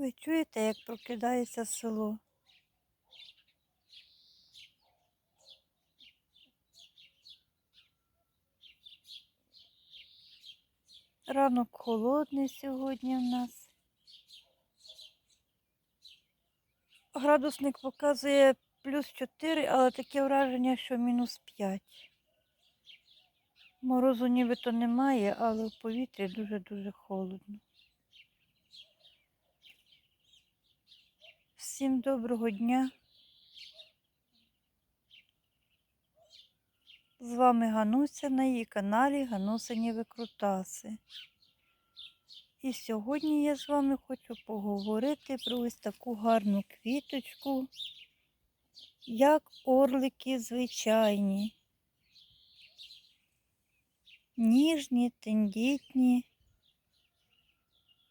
Ви чуєте, як прокидається село? Ранок холодний сьогодні в нас. Градусник показує плюс 4, але таке враження, що мінус 5. Морозу нібито немає, але в повітрі дуже-дуже холодно. Всім доброго дня. З вами Гануся на її каналі Ганусині Викрутаси. І сьогодні я з вами хочу поговорити про ось таку гарну квіточку, як орлики звичайні. Ніжні, тендітні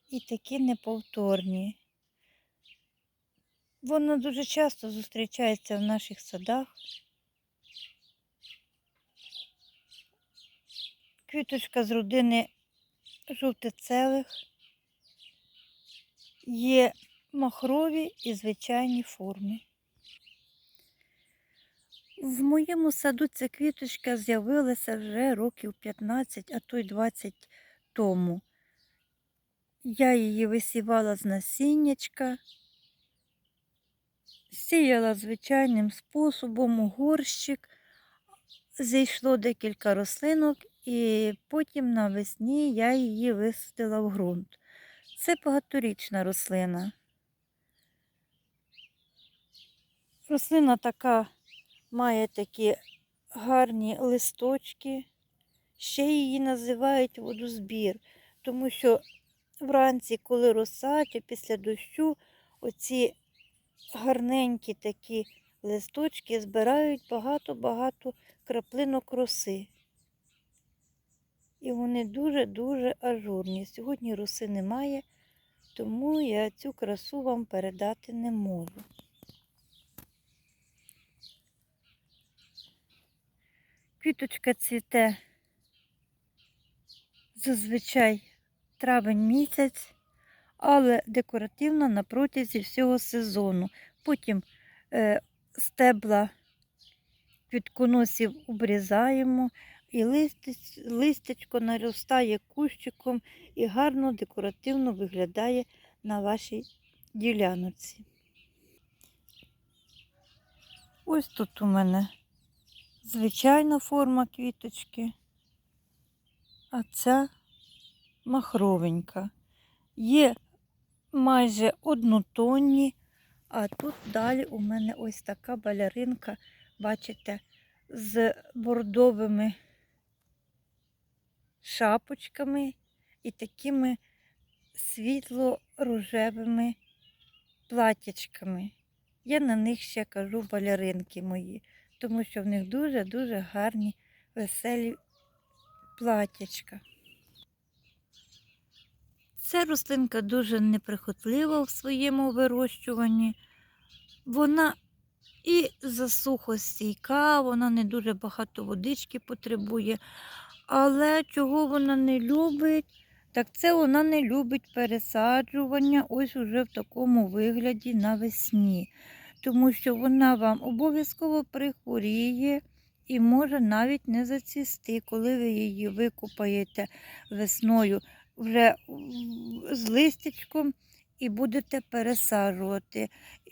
і такі неповторні. Вона дуже часто зустрічається в наших садах. Квіточка з родини жовтицевих. Є махрові і звичайні форми. В моєму саду ця квіточка з'явилася вже років 15, а то й 20 тому. Я її висівала з насіннячка, сіяла звичайним способом у горщик, зійшло декілька рослинок, і потім навесні я її висадила в ґрунт. Це багаторічна рослина. Рослина така має такі гарні листочки. Ще її називають водозбір, тому що вранці, коли роса, чи після дощу, оці гарненькі такі листочки збирають багато-багато краплинок роси. І вони дуже-дуже ажурні. Сьогодні роси немає, тому я цю красу вам передати не можу. Квіточка цвіте зазвичай травень місяць, але декоративна на протязі всього сезону. Потім е, стебла квітконосів обрізаємо, і листець, листячко наростає кущиком і гарно декоративно виглядає на вашій ділянці. Ось тут у мене звичайна форма квіточки, а ця махровенька. Є майже однотонні, а тут далі у мене ось така баляринка, бачите, з бордовими шапочками і такими світло-рожевими платячками. Я на них ще кажу баляринки мої, тому що в них дуже-дуже гарні веселі платячка. Ця рослинка дуже неприхотлива в своєму вирощуванні. Вона і засухостійка, вона не дуже багато водички потребує. Але чого вона не любить, так це вона не любить пересаджування ось уже в такому вигляді навесні. Тому що вона вам обов'язково прихворіє і може навіть не зацвісти, коли ви її викупаєте весною вже з листячком і будете пересаджувати.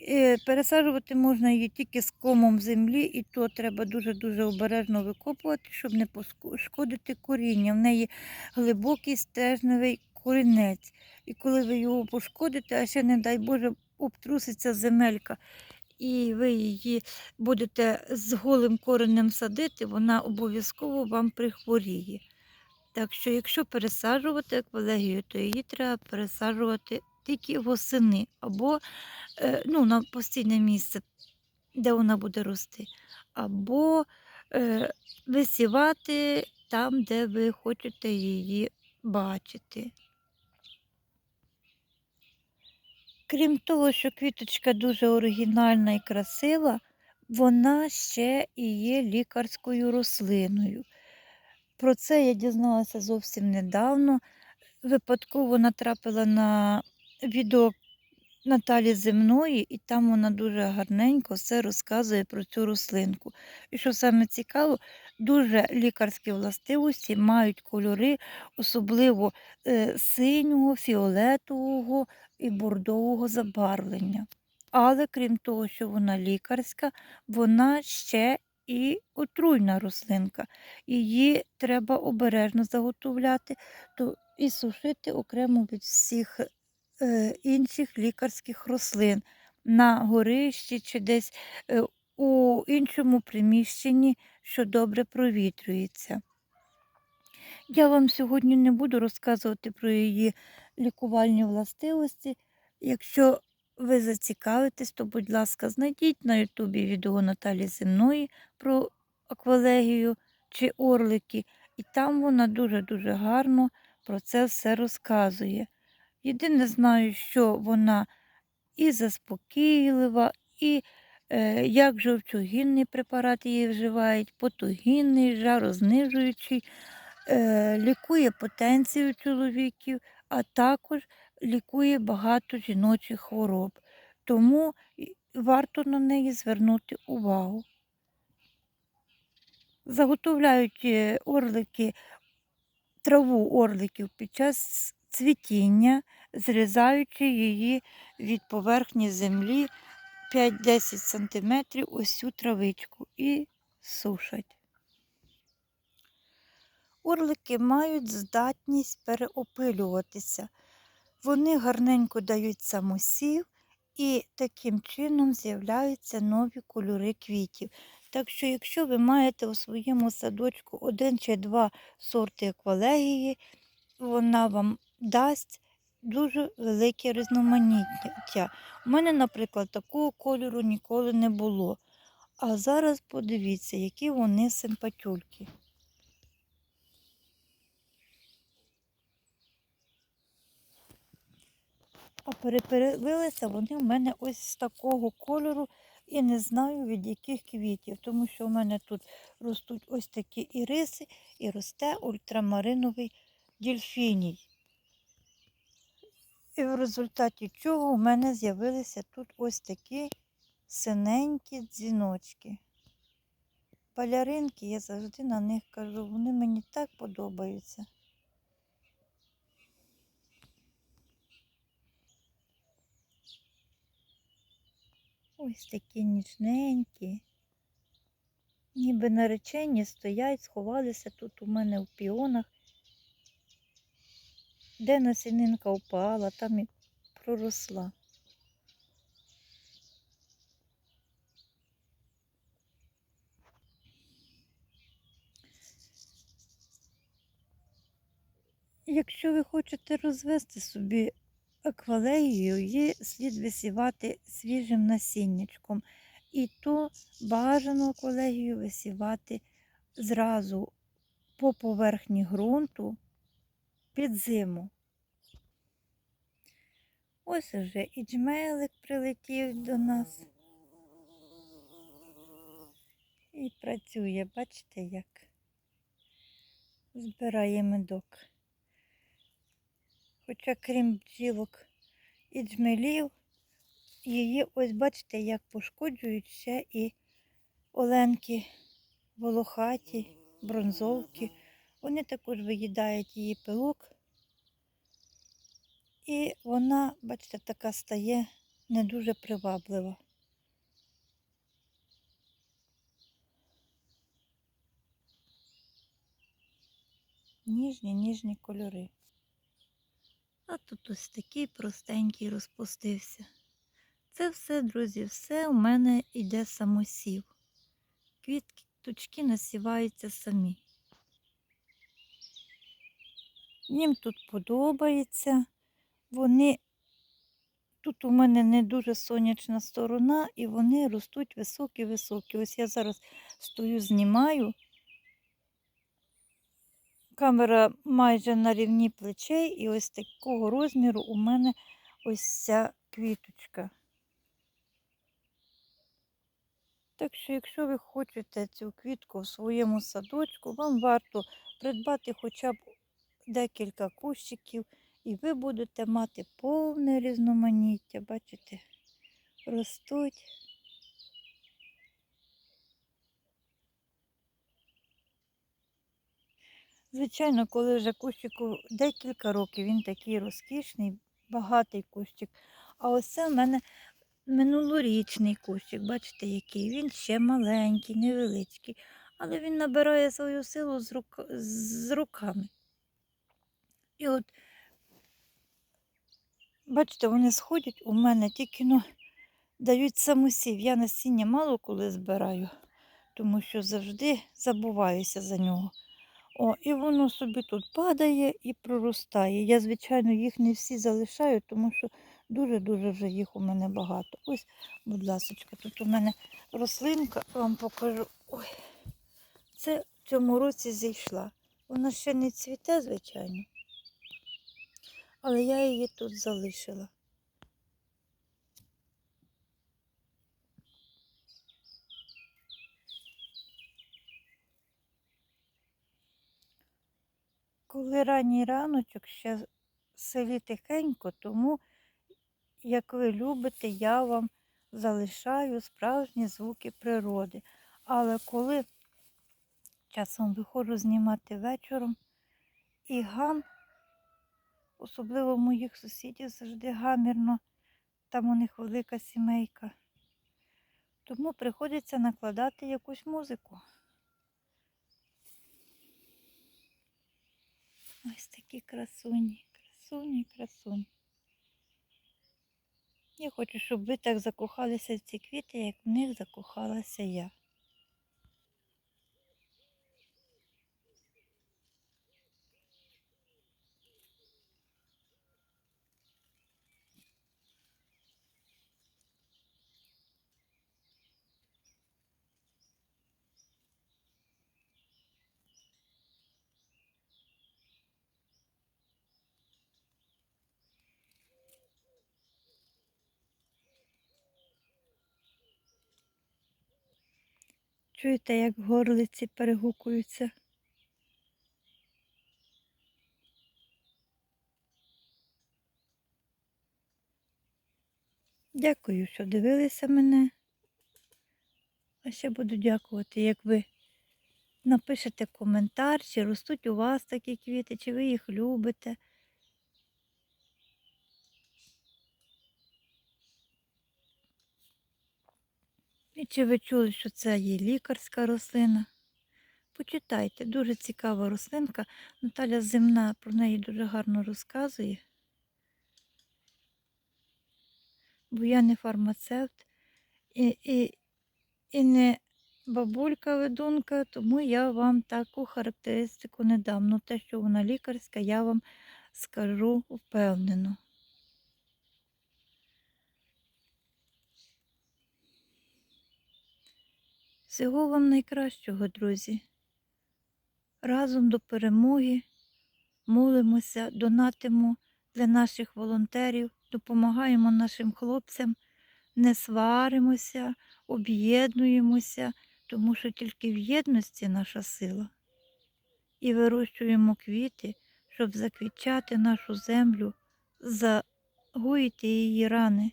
Е, Пересаджувати можна її тільки з комом землі, і то треба дуже-дуже обережно викопувати, щоб не пошкодити коріння. В неї глибокий стежневий корінець. І коли ви його пошкодите, а ще, не дай Боже, обтруситься земелька. І ви її будете з голим коренем садити, вона обов'язково вам прихворіє. Так що, якщо пересаджувати еквалегію, то її треба пересаджувати тільки восени або е, ну, на постійне місце, де вона буде рости, або е, висівати там, де ви хочете її бачити. Крім того, що квіточка дуже оригінальна і красива, вона ще і є лікарською рослиною. Про це я дізналася зовсім недавно. Випадково натрапила на відео Наталі Земної, і там вона дуже гарненько все розказує про цю рослинку. І що саме цікаво, дуже лікарські властивості мають кольори, особливо е, синього, фіолетового і бордового забарвлення. Але крім того, що вона лікарська, вона ще і отруйна рослинка. Її треба обережно заготовляти то і сушити окремо від всіх е, інших лікарських рослин на горищі чи десь е, у іншому приміщенні, що добре провітрюється. Я вам сьогодні не буду розказувати про її лікувальні властивості. Якщо ви зацікавитесь, то, будь ласка, знайдіть на Ютубі відео Наталі Земної про аквалегію чи орлики, і там вона дуже-дуже гарно про це все розказує. Єдине знаю, що вона і заспокійлива, і е, як жовчогінний препарат її вживають, потогінний, жарознижуючий, е, лікує потенцію чоловіків, а також лікує багато жіночих хвороб. Тому варто на неї звернути увагу. Заготовляють е, орлики, траву орликів під час цвітіння, зрізаючи її від поверхні землі 5-10 см ось цю травичку і сушать. Орлики мають здатність переопилюватися. Вони гарненько дають самосів і таким чином з'являються нові кольори квітів. Так що, якщо ви маєте у своєму садочку один чи два сорти еквалегії, вона вам дасть дуже велике різноманіття. У мене, наприклад, такого кольору ніколи не було. А зараз подивіться, які вони симпатюльки. А переперевилися вони в мене ось з такого кольору і не знаю від яких квітів, тому що в мене тут ростуть ось такі іриси і росте ультрамариновий дільфіній. І в результаті чого в мене з'явилися тут ось такі синенькі дзвіночки. Баляринки, я завжди на них кажу, вони мені так подобаються. Ось такі ніжненькі. Ніби наречені стоять, сховалися тут у мене в піонах. Де насінинка впала, там і проросла. Якщо ви хочете розвести собі аквалеєю, її слід висівати свіжим насіннячком. І то бажано аквалегію висівати зразу по поверхні ґрунту під зиму. Ось уже і джмелик прилетів до нас. І працює, бачите, як збирає медок. Хоча крім бджілок і джмелів, її ось бачите, як пошкоджують ще і оленки волохаті, бронзовки. Вони також виїдають її пилок. І вона, бачите, така стає не дуже приваблива. Ніжні, ніжні кольори. А тут ось такий простенький розпустився. Це все, друзі, все у мене йде самосів. Квіточки насіваються самі. Їм тут подобається. Вони тут у мене не дуже сонячна сторона, і вони ростуть високі-високі. Ось я зараз стою, знімаю. Камера майже на рівні плечей, і ось такого розміру у мене ось ця квіточка. Так що, якщо ви хочете цю квітку в своєму садочку, вам варто придбати хоча б декілька кущиків І ви будете мати повне різноманіття, бачите, ростуть. Звичайно, коли вже кущику декілька років, він такий розкішний, багатий кущик. А ось це в мене минулорічний кущик, бачите, який. Він ще маленький, невеличкий, але він набирає свою силу з, рук... з руками. І от, бачите, вони сходять у мене тільки ну, дають самосів. Я насіння мало коли збираю, тому що завжди забуваюся за нього. О, і воно собі тут падає і проростає. Я, звичайно, їх не всі залишаю, тому що дуже-дуже вже їх у мене багато. Ось, будь ласка, тут у мене рослинка, вам покажу. Ой, це в цьому році зійшла. Вона ще не цвіте, звичайно. Але я її тут залишила. Коли ранній раночок ще в селі тихенько, тому, як ви любите, я вам залишаю справжні звуки природи. Але коли часом виходжу знімати вечором, і гам, особливо моїх сусідів завжди гамірно, там у них велика сімейка, тому приходиться накладати якусь музику. Ось такі красуні, красуні, красуні. Я хочу, щоб ви так закохалися в ці квіти, як в них закохалася я. Чуєте, як горлиці перегукуються? Дякую, що дивилися мене. А ще буду дякувати, як ви напишете коментар, чи ростуть у вас такі квіти, чи ви їх любите. І чи ви чули, що це є лікарська рослина? Почитайте, дуже цікава рослинка. Наталя Земна про неї дуже гарно розказує. Бо я не фармацевт і, і, і не бабулька-ведунка, тому я вам таку характеристику не дам. Ну те, що вона лікарська, я вам скажу впевнено. Всього вам найкращого, друзі. Разом до перемоги молимося, донатимо для наших волонтерів, допомагаємо нашим хлопцям, не сваримося, об'єднуємося, тому що тільки в єдності наша сила. І вирощуємо квіти, щоб заквітчати нашу землю, загоїти її рани.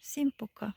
Всім пока.